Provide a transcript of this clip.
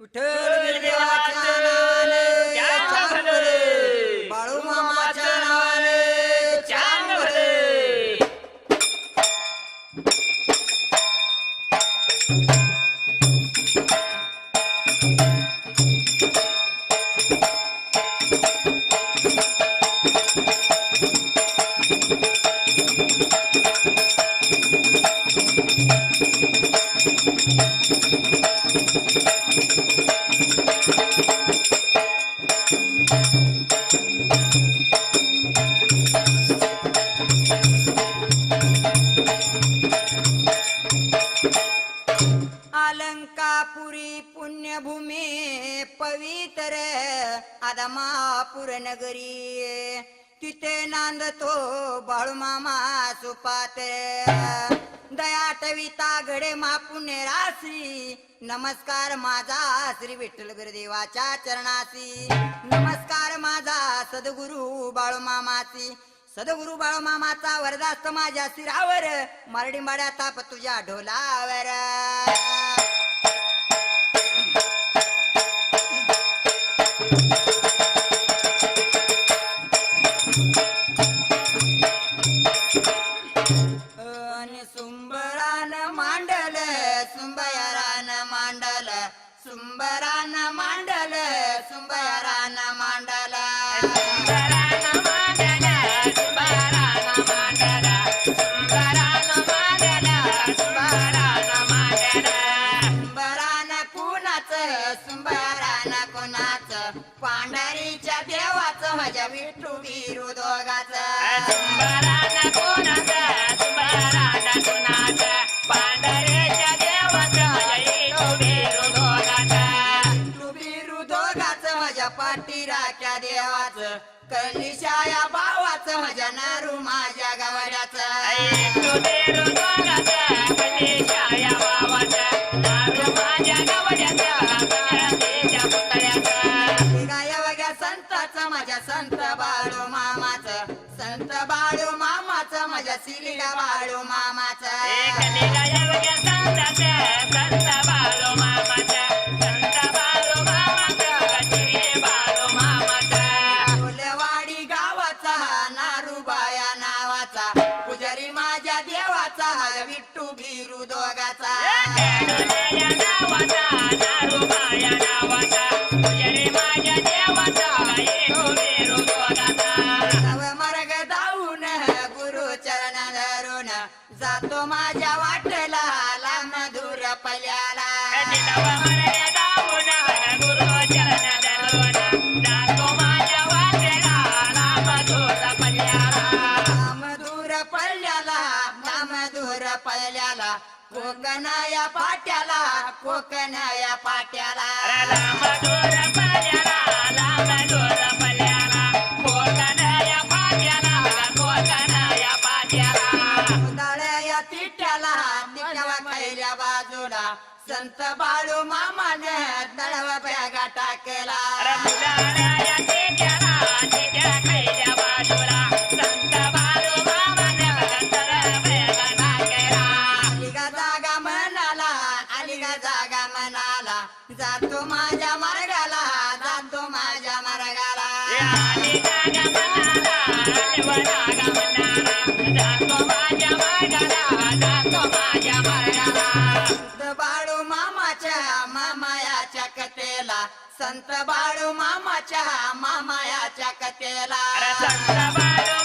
विठ्ठल बिरदेवाच्या नावाने चांग भले. बाळू मामाच्या नावाने चांग भले. अलंकापुरी पवित्र आदमापूर नगरी. तिथे नांदतो बाळूमामा सुपात दयाटविता घडे मा राशी नमस्कार माझा श्री विठ्ठल गुरुदेवाच्या चरणासी. नमस्कार माझा सद्गुरु बाळूमामासी सदगुरु बाळूमामाचा वरदास्त माझ्या शिरावर मरडिंबाड्या ताप तुझ्या ढोलावर. सुंबरान मांडल मांडल सुंबरान मांडल. पांढरीच्या देवाचं माझ्या विठू बिरू दोघाच. बिरू दोघाच. माझ्या पाठी राख्या देवाचं. कलिशाया भावाचं माझ्या नारू माझ्या गवऱ्याचं गाया संत बाळू मामाचं संत बाळू मामाचं माझ्या सिलिडा बाळू मामाचं. फुलवाडी गावाचा नारूबाया नावाचा पुजारी माझ्या देवाचा विठ्ठू भिरू दोगाचा नव मार्ग धावून गुरु चरण धरून जातो माझ्या वाटला लांब दूर पल्याला. लांब दूर पल्ल्याला लांब दूर पल्ल्याला कोकणाया पाट्याला कोकणाया पाट्याला. खायल्या बाजूला. संत बाळू मामाने दळवा बॅगा टाकला आलिगा जागा म्हणाला आलिगा जागा म्हणाला जातो माझ्या मार्गाला जातो माझ्या मार्गाला. कथेला. संत बाळू मामाच्या मामायाच्या कथेला. संत बाळू